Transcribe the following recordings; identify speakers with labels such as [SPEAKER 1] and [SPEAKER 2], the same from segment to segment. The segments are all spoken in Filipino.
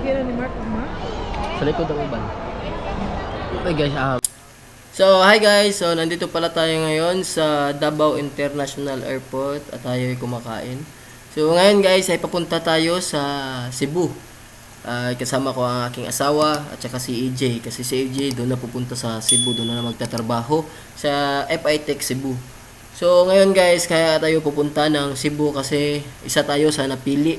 [SPEAKER 1] Kira ni Mark, ma?
[SPEAKER 2] Sa likod ng uban. Okay guys, um, So, hi guys. So, nandito pala tayo ngayon sa Davao International Airport at tayo ay kumakain. So, ngayon guys ay papunta tayo sa Cebu. Ah, kasama ko ang aking asawa at saka si EJ kasi si EJ doon na pupunta sa Cebu, doon na magtatrabaho sa FI Tech Cebu. So ngayon guys, kaya tayo pupunta ng Cebu kasi isa tayo sa napili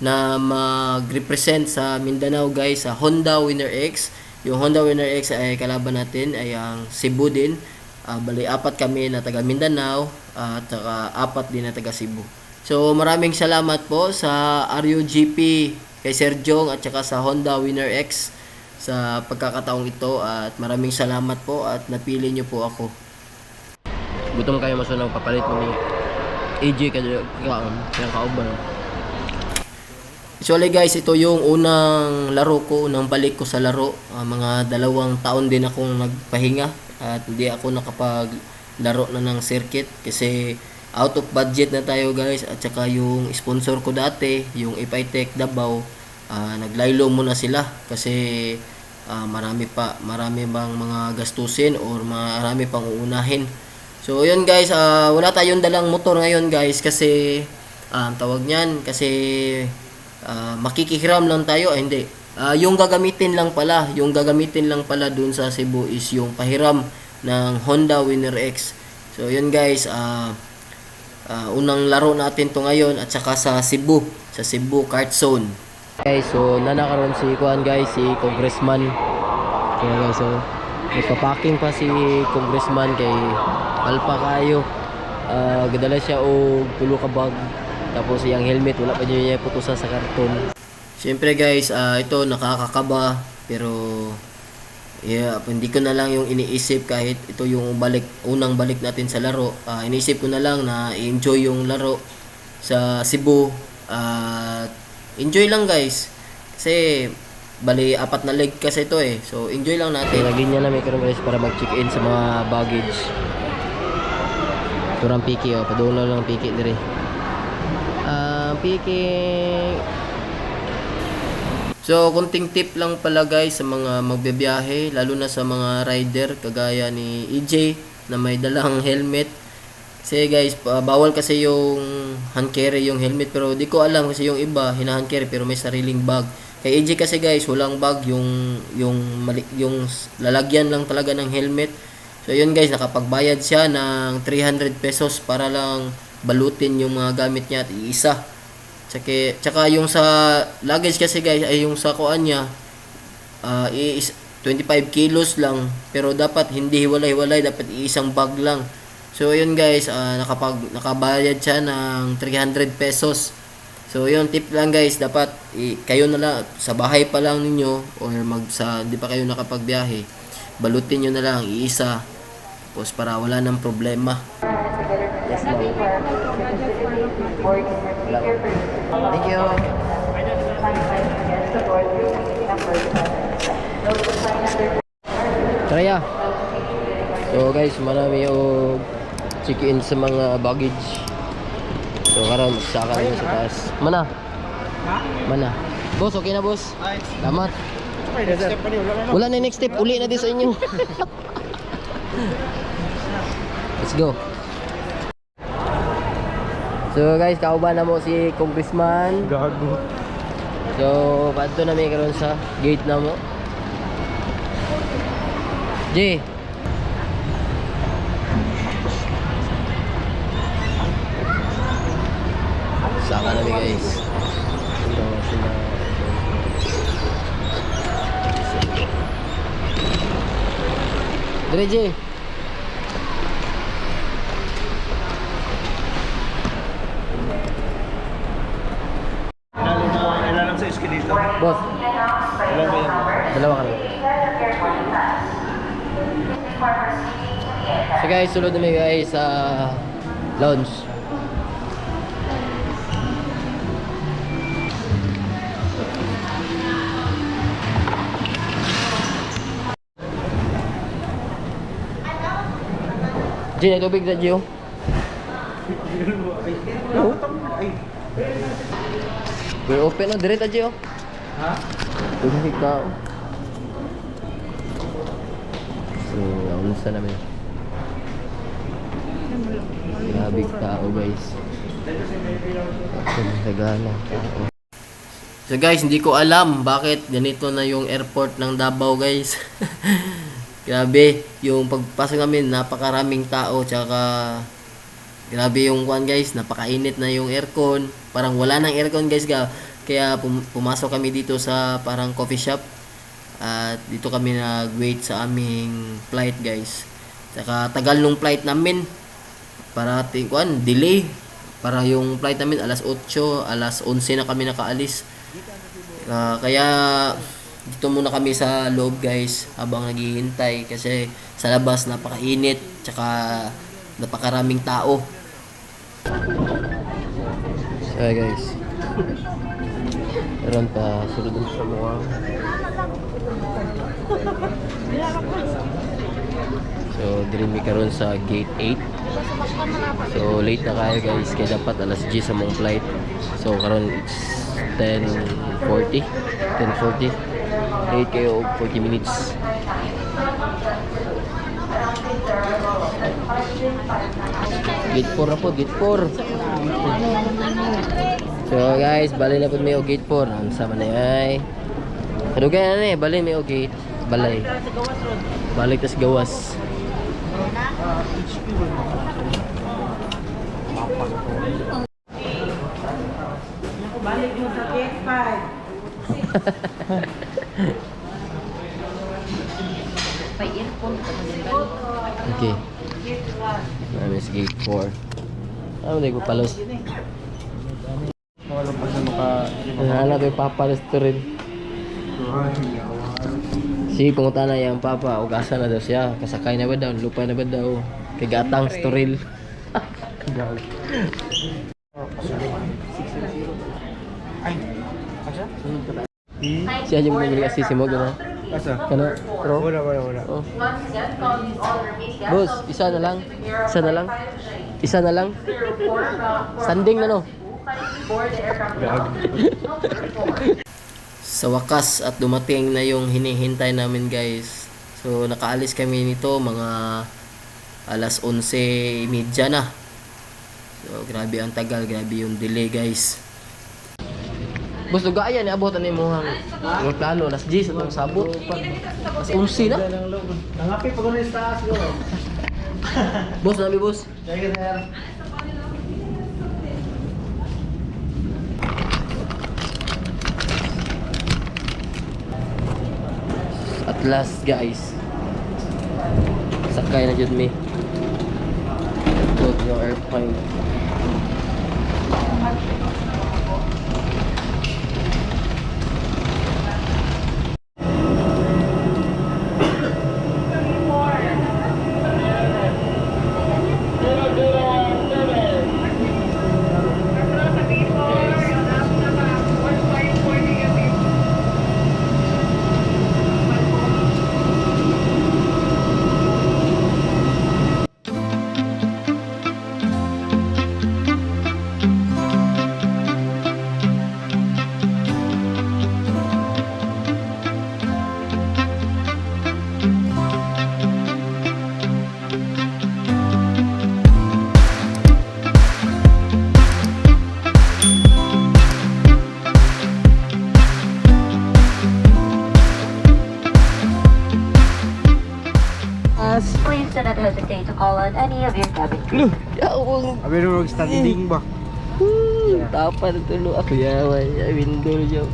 [SPEAKER 2] na mag-represent sa Mindanao guys sa Honda Winner X. Yung Honda Winner X ay kalaban natin ay ang Cebu din. Ah, bali apat kami na taga Mindanao ah, at saka apat din na taga Cebu. So maraming salamat po sa RUGP kay Sir Jong at saka sa Honda Winner X sa pagkakataong ito at maraming salamat po at napili niyo po ako. Gutom kayo maso nang papalit mo ni AJ kada kaon, kaya kauban. Actually guys, ito yung unang laro ko, unang balik ko sa laro. Ah, mga dalawang taon din akong nagpahinga at hindi ako nakapag laro na ng circuit kasi out of budget na tayo guys at saka yung sponsor ko dati, yung Ipitech Davao, ah, naglaylo muna sila kasi ah, marami pa, marami bang mga gastusin or marami pang uunahin. So yun guys, ah, wala tayong dalang motor ngayon guys kasi ang tawag niyan kasi ah, makikihiram lang tayo, ay hindi. Ah, yung gagamitin lang pala, yung gagamitin lang pala dun sa Cebu is yung pahiram ng Honda Winner X. So yun guys, ah ah, unang laro natin to ngayon at saka sa Cebu, sa Cebu Kart Zone. Guys, so nanakaroon si Kuan guys, si Congressman. So guys, so nagpa-packing pa si Congressman kay Alpa kayo. Ah, gadala siya og tulo ka bag. Tapos yung helmet wala pa niya putusa sa karton. Siyempre guys, ah, ito nakakakaba pero Yeah, hindi ko na lang yung iniisip kahit ito yung balik unang balik natin sa laro. Ah, iniisip ko na lang na enjoy yung laro sa Cebu. At enjoy lang guys. Kasi bali apat na leg kasi ito eh. So enjoy lang natin. Lagyan niya na may guys para mag-check in sa mga baggage. Turang piki oh, padulo lang piki dire. Piki So, kunting tip lang pala guys sa mga magbebiyahe, lalo na sa mga rider kagaya ni EJ na may dalang helmet. Kasi guys, bawal kasi yung hand carry yung helmet pero di ko alam kasi yung iba hinahan carry pero may sariling bag. Kay EJ kasi guys, walang bag yung yung mali, yung lalagyan lang talaga ng helmet. So yun guys, nakapagbayad siya ng 300 pesos para lang balutin yung mga gamit niya at iisa. Tsaka, tsaka yung sa luggage kasi guys ay yung sa kuan niya ah, is 25 kilos lang pero dapat hindi hiwalay-hiwalay dapat iisang bag lang. So yun guys, ah, nakapag nakabayad siya ng 300 pesos. So yun tip lang guys, dapat i, kayo na lang sa bahay pa lang ninyo or mag sa hindi pa kayo nakapagbiyahe. Balutin niyo na lang iisa. Tapos para wala nang problema. Yes, ma'am. Thank you. Traya. So guys, marami o check-in sa mga baggage. So karon magsaka na sa taas. Mana? Mana? Boss, okay na boss? Salamat. Wala na yung next step, uli na din sa inyo. Let's go. So guys, kauban na mo si Congressman.
[SPEAKER 1] Gago.
[SPEAKER 2] So, padto na may karon sa gate na mo. J. Saka na mi guys. Ito sila. Dire J. Boss,
[SPEAKER 1] ba yan?
[SPEAKER 2] dalawa ka. So guys, sulod na guys sa lounge. Gin, ay tubig na Gio.
[SPEAKER 1] Ay.
[SPEAKER 2] We're open na, direct na Gio.
[SPEAKER 1] Ha?
[SPEAKER 2] Tumahig tao. So, unsa namin. Grabe tao guys. Tao. So guys, hindi ko alam bakit ganito na yung airport ng Davao guys. Grabe, yung pagpasok namin napakaraming tao tsaka grabe yung kwan guys, napakainit na yung aircon. Parang wala nang aircon guys ga. Kaya pum- pumasok kami dito sa parang coffee shop. At dito kami nag-wait sa aming flight guys. Tsaka tagal nung flight namin. Para kwan, delay. Para yung flight namin alas 8, alas 11 na kami nakaalis. Ah, kaya dito muna kami sa loob guys habang naghihintay kasi sa labas napakainit tsaka napakaraming tao. So guys. Meron pa sulod sa mga So, mi karon sa gate 8. So, late na kayo guys. Kaya dapat alas 10 sa mong flight. So, karon it's 10.40. 10.40. Late kayo og 40 minutes. Gate 4 na po, gate 4. So guys, bali na po may o gate 4. Ang sama na ay. Kadugan na eh, bali may o gate. Balay. Balik tas gawas.
[SPEAKER 3] Balik mo sa gate 5. May earphone ka
[SPEAKER 2] Okay. Namin sa gate 4. Ano na ko palos?
[SPEAKER 1] Wala pa sa maka...
[SPEAKER 2] Ano ba papalos to rin? Si punguta na yung papa, ugasan na daw siya. Kasakay na ba daw? Lupa na ba daw? Kagatang storil.
[SPEAKER 1] Ay! Asa?
[SPEAKER 2] Siya yung mga kasi si Mogo na.
[SPEAKER 1] Asa?
[SPEAKER 2] Kana? Pro?
[SPEAKER 1] Wala, wala, wala.
[SPEAKER 2] Oh. Boss, isa na lang. Isa na lang. Isa na lang. Standing na no. Sa wakas at dumating na yung hinihintay namin guys. So nakaalis kami nito mga alas 11.30 na. So grabe ang tagal, grabe yung delay guys. Boss, gaya ni abot ni mo ang ang plano alas 10 atong sabot. Alas 11 na.
[SPEAKER 1] Nangapi pa ko na yung taas ko.
[SPEAKER 2] Boss, nabi boss.
[SPEAKER 1] Sige, sir.
[SPEAKER 2] Last guys. Sakay na jud mi. Go to your airplane.
[SPEAKER 4] On any of your cabin crew.
[SPEAKER 2] Yaw,
[SPEAKER 1] Abi na mag-standing ba?
[SPEAKER 2] tapan tulo ako yawan. Ya window yo.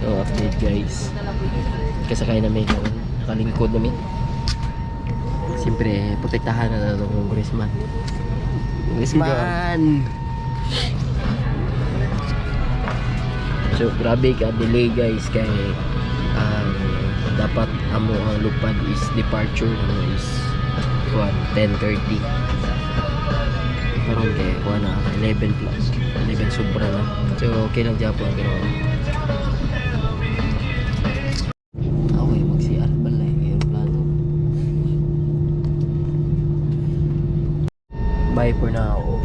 [SPEAKER 2] So update guys. Kasakay namin ngayon. Nakalingkod namin. Siyempre, protektahan na na ng congressman. Congressman! So, grabe ka delay guys kay um, dapat amo ang lupad is departure no is kuan 10:30. Karon kay kuan na 11 plus 11 sobra na. So okay lang Japon pero. Bye for now.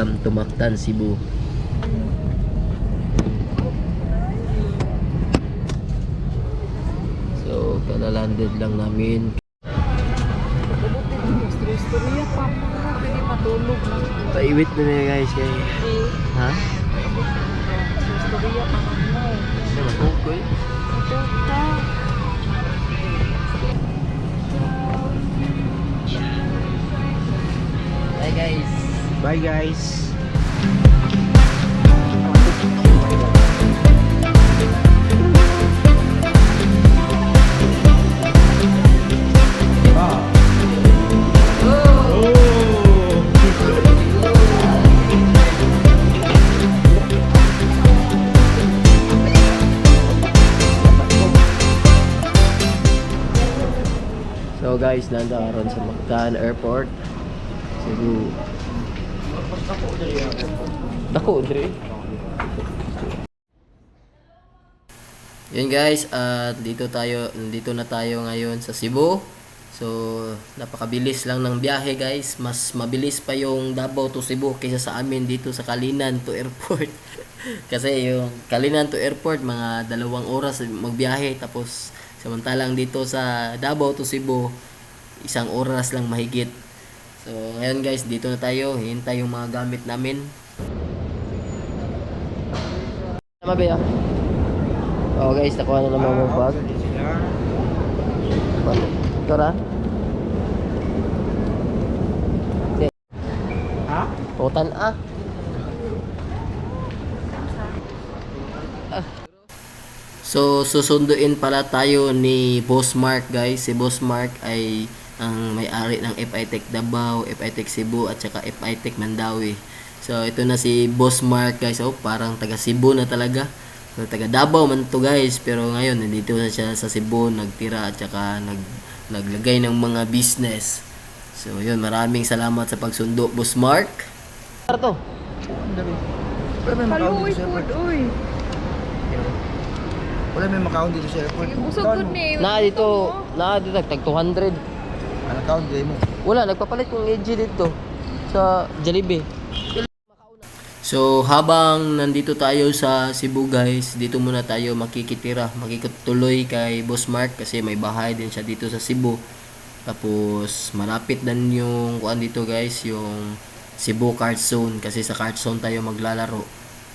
[SPEAKER 2] Welcome to Mactan, Cebu. So, kalalanded lang namin. Paiwit na na guys kay. Ha?
[SPEAKER 3] Istorya pa mo.
[SPEAKER 2] Ano matukoy?
[SPEAKER 3] Ito ka.
[SPEAKER 2] Bye guys.
[SPEAKER 1] Bye guys.
[SPEAKER 2] So guys, nanda karon sa Mactan Airport. Cebu. Dako dre. Yan guys, at dito tayo, dito na tayo ngayon sa Cebu. So, napakabilis lang ng biyahe guys. Mas mabilis pa yung Davao to Cebu kaysa sa amin dito sa Kalinan to airport. Kasi yung Kalinan to airport, mga dalawang oras magbiyahe. Tapos, samantalang dito sa Davao to Cebu, isang oras lang mahigit. So, ngayon guys, dito na tayo. Hintay yung mga gamit namin. Tama ba yan? Oh guys, nakuha na naman yung bag. Ito ra?
[SPEAKER 1] Ha?
[SPEAKER 2] Putan ah. Ah. So, susunduin pala tayo ni Boss Mark guys. Si Boss Mark ay ang may-ari ng FITech Davao, FITech Cebu at saka FITech Mandawi. So, ito na si Boss Mark guys. Oh, parang taga Cebu na talaga. So, taga Davao man to guys. Pero ngayon, nandito na siya sa Cebu, nagtira at saka nag, naglagay ng mga business. So, yun. Maraming salamat sa pagsundo, Boss Mark. Ano to?
[SPEAKER 1] Wala may makaon
[SPEAKER 3] Kaluoy
[SPEAKER 1] dito sa
[SPEAKER 3] po,
[SPEAKER 1] airport.
[SPEAKER 3] uy.
[SPEAKER 1] Wala may makaon dito sa airport.
[SPEAKER 3] Usog good ni.
[SPEAKER 2] Na dito, na dito tag 200.
[SPEAKER 1] Ano kaon dito mo?
[SPEAKER 2] Wala, nagpapalit yung AG dito sa Jollibee. So, habang nandito tayo sa Cebu guys, dito muna tayo makikitira, makikituloy kay Boss Mark kasi may bahay din siya dito sa Cebu. Tapos, malapit din yung kuan dito guys, yung Cebu Card Zone kasi sa Card Zone tayo maglalaro.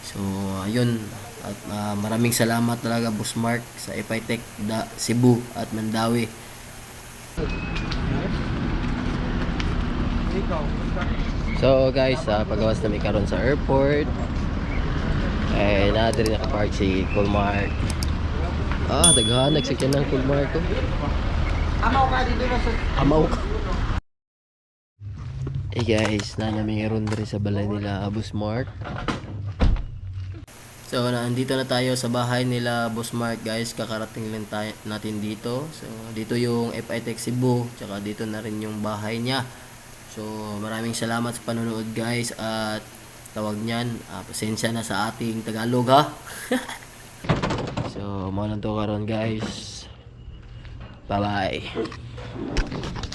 [SPEAKER 2] So, ayun. At ah, maraming salamat talaga Boss Mark sa Epitech da, Cebu at Mandawi. So guys, uh, pagawas na karon sa airport. Eh, na diri nakapark si Colmark. Ah, daghan nagsakyan ng Colmark ko.
[SPEAKER 1] Amaw ka dito na sa...
[SPEAKER 2] Amaw ka. Eh guys, na namin ron diri sa balay nila Boss Mark. So, nandito na tayo sa bahay nila Boss Mark guys. Kakarating lang tayo, natin dito. So, dito yung FITech Cebu. Tsaka dito na rin yung bahay niya. So, maraming salamat sa panonood guys. At tawag niyan, ah, pasensya na sa ating Tagalog ha. so, lang to karon guys. Bye-bye.